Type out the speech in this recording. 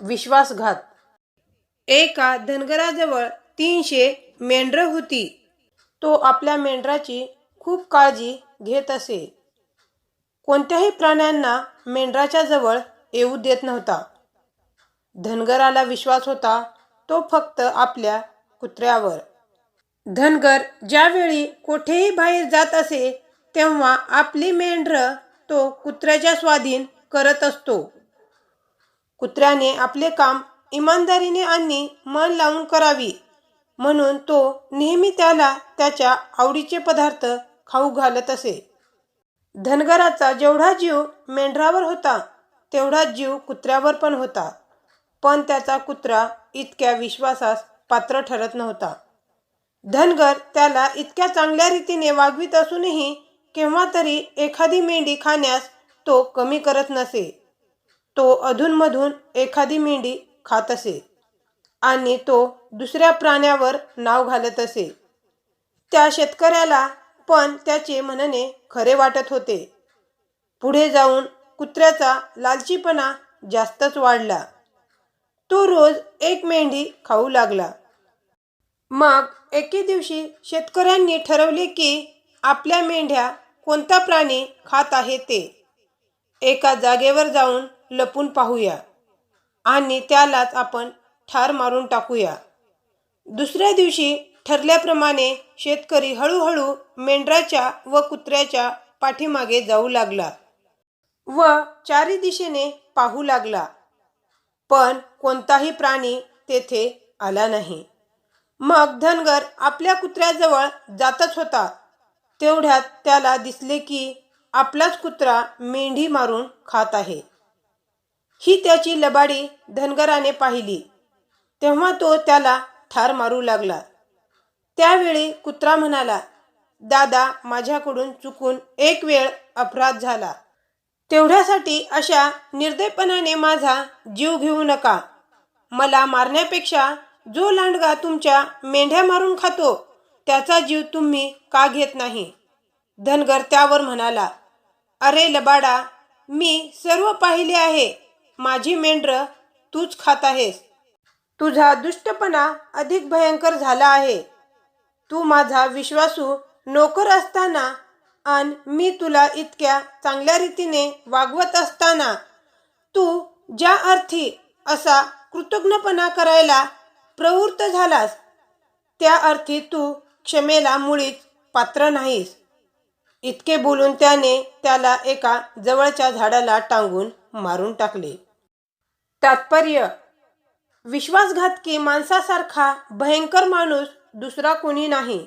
विश्वासघात. एका धनगराजवळ तीनशे मेंढरं होती. तो आपल्या मेंढराची खूप काळजी घेत असे. कोणत्याही प्राण्यांना मेंढराच्या जवळ येऊ देत नव्हता. धनगराला विश्वास होता तो फक्त आपल्या कुत्र्यावर. धनगर ज्यावेळी कोठेही बाहेर जात असे तेव्हा आपली मेंढरं तो कुत्र्याच्या स्वाधीन करत असतो. कुत्र्याने आपले काम इमानदारीने आणि मन लावून करावी. म्हणून तो नेहमी त्याला त्याच्या आवडीचे पदार्थ खाऊ घालत असे. धनगराचा जेवढा जीव मेंढरावर होता तेवढा जीव कुत्र्यावर पण होता. पण त्याचा कुत्रा इतक्या विश्वासास पात्र ठरत नव्हता. धनगर त्याला इतक्या चांगल्या रीतीने वागवीत असूनही केव्हा तरी एखादी मेंढी खाण्यास तो कमी करत नसे. तो अधूनमधून एखादी मेंढी खात असे आणि तो दुसऱ्या प्राण्यावर नाव घालत असे. त्या शेतकऱ्याला पण त्याचे म्हणणे खरे वाटत होते. पुढे जाऊन कुत्र्याचा लालचीपणा जास्तच वाढला. तो रोज एक मेंढी खाऊ लागला. मग एके दिवशी शेतकऱ्यांनी ठरवले की आपल्या मेंढ्या कोणता प्राणी खात आहे ते. एका जागेवर जाऊन लपून पाहूया आणि त्यालाच आपण ठार मारून टाकूया. दुसऱ्या दिवशी ठरल्याप्रमाणे शेतकरी हळूहळू मेंढराच्या व कुत्र्याच्या पाठीमागे जाऊ लागला व चारी दिशेने पाहू लागला. पण कोणताही प्राणी तेथे आला नाही. मग धनगर आपल्या कुत्र्याजवळ जातच होता. तेवढ्यात त्याला दिसले की आपलाच कुत्रा मेंढी मारून खात आहे. ही त्याची लबाडी धनगराने पाहिली. तेव्हा तो त्याला ठार मारू लागला. त्यावेळी कुत्रा म्हणाला दादा माझ्याकडून चुकून एक वेळ अपराध झाला. तेवढ्यासाठी अशा निर्दयपणाने माझा जीव घेऊ नका. मला मारण्यापेक्षा जो लांडगा तुमच्या मेंढ्या मारून खातो त्याचा जीव तुम्ही का घेत नाही? धनगर त्यावर म्हणाला अरे लबाडा मी सर्व पाहिले आहे. माझी मेंढरं तूच खात आहेस. तुझा दुष्टपणा अधिक भयंकर झाला आहे. तू माझा विश्वासू नोकर असताना आणि मी तुला इतक्या चांगल्या रीतीने वागवत असताना तू ज्या अर्थी असा कृतज्ञपणा करायला प्रवृत्त झालास त्या अर्थी तू क्षमेला मुळीच पात्र नाहीस. इतके बोलून त्याने त्याला एका जवळच्या झाडाला टांगून मारून टाकले. तात्पर्य विश्वासघातकी माणसासारखा भयंकर माणूस दुसरा कोणी नाही.